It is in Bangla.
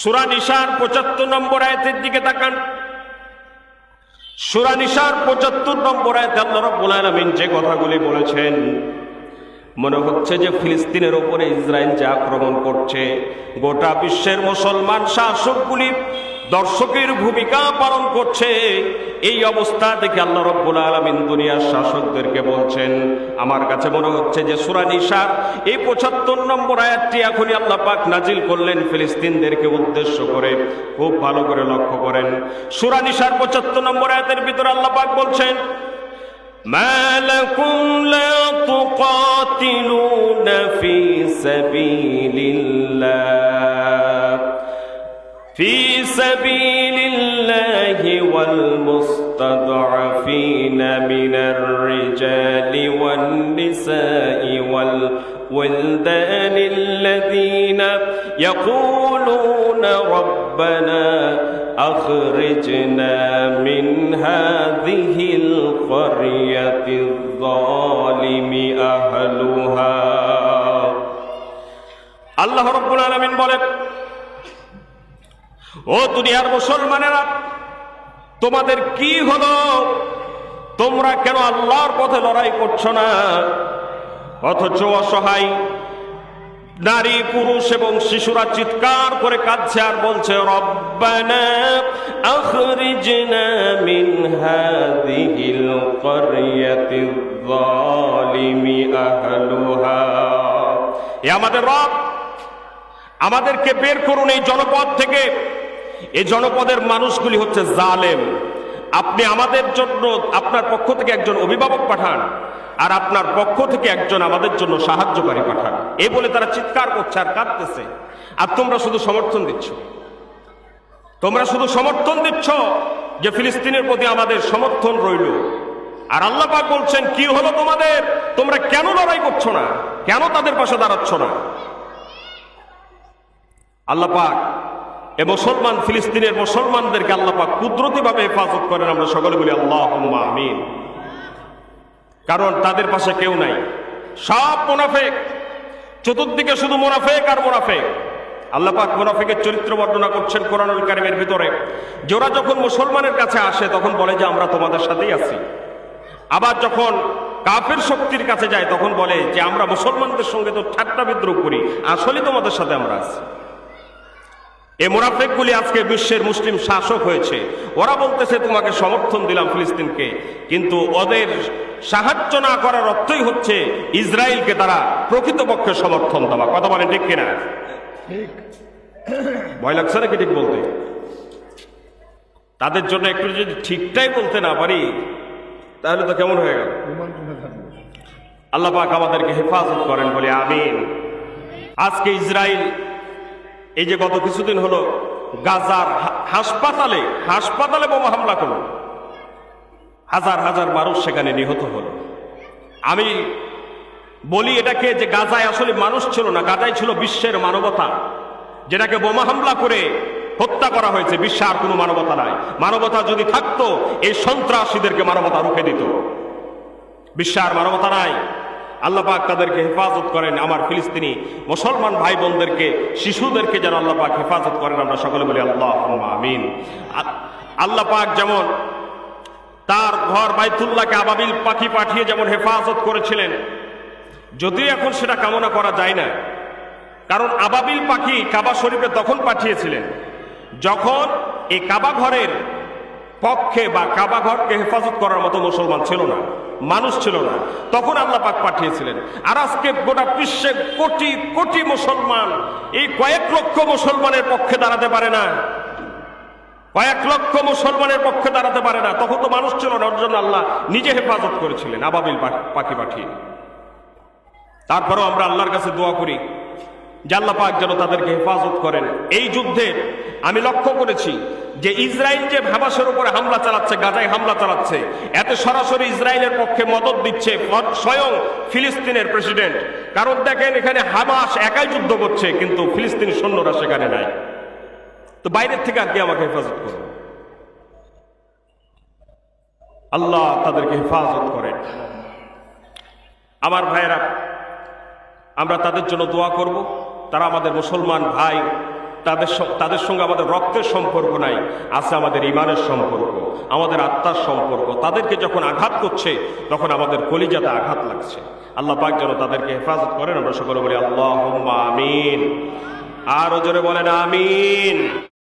সুরা নিশার পঁচাত্তর নম্বর আয়তের দিকে তাকান। সুরা নিশার পঁচাত্তর নম্বর আয়তে আল্লাহ রাব্বুল আলামিন যে কথাগুলি বলেছেন, মনে হচ্ছে যে ফিলিস্তিনের ওপরে ইসরায়েল যে আক্রমণ করছে, গোটা বিশ্বের মুসলমান শাসকগুলি দর্শকের ভূমিকা পালন করছে এই অবস্থা দেখে আল্লাহ রব্বুল আলমিন দুনিয়ার শাসকদেরকে বলছেন আমার কাছে মনে হচ্ছে যে সুরা নিশার এই পঁচাত্তর নম্বর আয়াতটি এখনই আল্লাহ পাক নাজিল করলেন ফিলিস্তিনদেরকে উদ্দেশ্য করে খুব ভালো করে লক্ষ্য করেন সুরা নিশার পঁচাত্তর নম্বর আয়াতের ভিতরে আল্লাহ পাক বলছেন ما لكم لا تقاتلون في سبيل الله في سبيل الله والمستضعفين من الرجال والنساء والولدان الذين يقولون ربنا أخرجنا من هذه القرية الظالم أهلها. الله رب العالمين بولد ও দুনিয়ার মুসলমানেরা, তোমাদের কি হলো? তোমরা কেন আল্লাহর পথে লড়াই করছ না? অথচ অসহায় নারী, পুরুষ এবং শিশুরা চিৎকার করে কাঁদছে আর বলছে, রব্বানা এ আমাদের রব, আমাদেরকে বের করুন এই জনপদ থেকে। এই জনপদের মানুষগুলি হচ্ছে জালেম। আপনি আমাদের জন্য, আপনার পক্ষ থেকে একজন অভিভাবক পাঠান, আর আপনার পক্ষ থেকে একজন আমাদের জন্য সাহায্যকারী পাঠান। এই বলে তারা চিৎকার করছে আর কাঁদতেছে। আর তোমরা শুধু সমর্থন দিচ্ছ। তোমরা শুধু সমর্থন দিচ্ছ যে ফিলিস্তিনের প্রতি আমাদের সমর্থন রইল। আর আল্লাহ বলছেন, কি হলো তোমাদের? তোমরা কেন লড়াই করছ না? কেন তাদের পাশে দাঁড়াচ্ছ না? আল্লাহ পাক এ মুসলমান ফিলিস্তিনের মুসলমানদেরকে আল্লাহ পাক কুদরতিভাবে হেফাজত করেন, আমরা সকলে বলি আল্লাহ আমিন। কারণ তাদের পাশে কেউ নাই। সব মুনাফেক। চতুর্দিকে শুধু মুনাফেক আর মুনাফেক। আল্লাহ পাক মুনাফিকের চরিত্র বর্ণনা করছেন কোরআনুল কারিমের ভিতরে। ওরা যখন মুসলমানের কাছে আসে, তখন বলে যে, আমরা তোমাদের সাথেই আছি। আবার যখন কাফের শক্তির কাছে যায়, তখন বলে যে, আমরা মুসলমানদের সঙ্গে তো ঠাট্টা বিদ্রোহ করি। আসলে তোমাদের সাথে আমরা আছি। এই মোনাফেকগুলি আজকে বিশ্বের মুসলিম শাসক হয়েছে। ওরা বলতেছে তোমাকে সমর্থন দিলাম ফিলিস্তিনকে। কিন্তু ওদের সাহায্য না করার অর্থই হচ্ছে ইসরায়েলকে তারা প্রকৃতপক্ষে সমর্থন দেওয়া। কথা বলেন ঠিক কিনা? ভয় লাগছে নাকি ঠিক বলতে? তাদের জন্য একটু যদি ঠিকটাই বলতে না পারি তাহলে তো কেমন হয়ে গেল? আল্লাহ পাক আমাদেরকে হেফাজত করেন বলে আমিন। আজকে ইসরায়েল এই যে গত কিছুদিন হলো গাজার হাসপাতালে হাসপাতালে বোমা হামলা করল। হাজার হাজার মানুষ সেখানে নিহত হলো। আমি বলি এটাকে যে গাজায় আসলে মানুষ ছিল না, গাজায় ছিল বিশ্বের মানবতা। যেটাকে বোমা হামলা করে হত্যা করা হয়েছে, বিশ্বে আর কোনো মানবতা নাই। মানবতা যদি থাকতো, এই সন্ত্রাসীদেরকে মানবতা রুখে দিত। বিশ্বে আর মানবতা নাই। আল্লাহ পাক তাদেরকে হেফাজত করেন আমার ফিলিস্তিনি মুসলমান ভাই বোনদেরকে শিশুদেরকে যেন আল্লাহ পাক হেফাজত করেন। আমরা সকলে বলি আল্লাহ আমিন। আল্লাহ পাক যেমন তার ঘর বাইতুল্লাহকে আবাবিল পাখি পাঠিয়ে যেমন হেফাজত করেছিলেন, যদিও এখন সেটা কামনা করা যায় না, কারণ আবাবিল পাখি কাবা শরীফে তখন পাঠিয়েছিলেন। যখন এই কাবা ঘরের পক্ষে বা কাবা ঘরকে হেফাজত করার মতো মুসলমান ছিল না, মানুষ ছিল না। তখন আল্লাহ পাক পাঠিয়েছিলেন, আর আজকে গোটা বিশ্বে কোটি কোটি মুসলমান, এই কয়েক লক্ষ মুসলমানের পক্ষে দাঁড়াতে পারে না। কয়েক লক্ষ মুসলমানের পক্ষে দাঁড়াতে পারে না। তখন তো মানুষ ছিল না, ওর জন্য আল্লাহ নিজে হেফাজত করেছিলেন, আবাবিল পাখি পাঠিয়ে। তারপরেও আমরা আল্লাহর কাছে দোয়া করি যে আল্লাহ পাক যেন তাদেরকে হেফাজত করেন। এই যুদ্ধে আমি লক্ষ্য করেছি যে ইসরায়েল যে হামাসের উপরে হামলা চালাচ্ছে, গাজায় হামলা চালাচ্ছে, এতে সরাসরি ইসরায়েলের পক্ষে মদত দিচ্ছে স্বয়ং ফিলিস্তিনের প্রেসিডেন্ট। কারণ দেখেন, এখানে হামাস একাই যুদ্ধ করছে, কিন্তু ফিলিস্তিনি সৈন্যরা সেখানে নাই। তো বাইরের থেকে আর কি আমাকে হেফাজত করবে? আল্লাহ তাদেরকে হেফাজত করেন। আমার ভাইয়েরা, আমরা তাদের জন্য দোয়া করব। তারা আমাদের মুসলমান ভাই, তাদের তাদের সঙ্গে আমাদের রক্তের সম্পর্ক নাই, আছে আমাদের ইমানের সম্পর্ক, আমাদের আত্মার সম্পর্ক। তাদেরকে যখন আঘাত করছে, তখন আমাদের কলিজাতে আঘাত লাগছে। আল্লাহ পাক যেন তাদেরকে হেফাজত করেন, আমরা সকলে বলি আল্লাহ আমিন। আর জোরে বলেন, আমিন।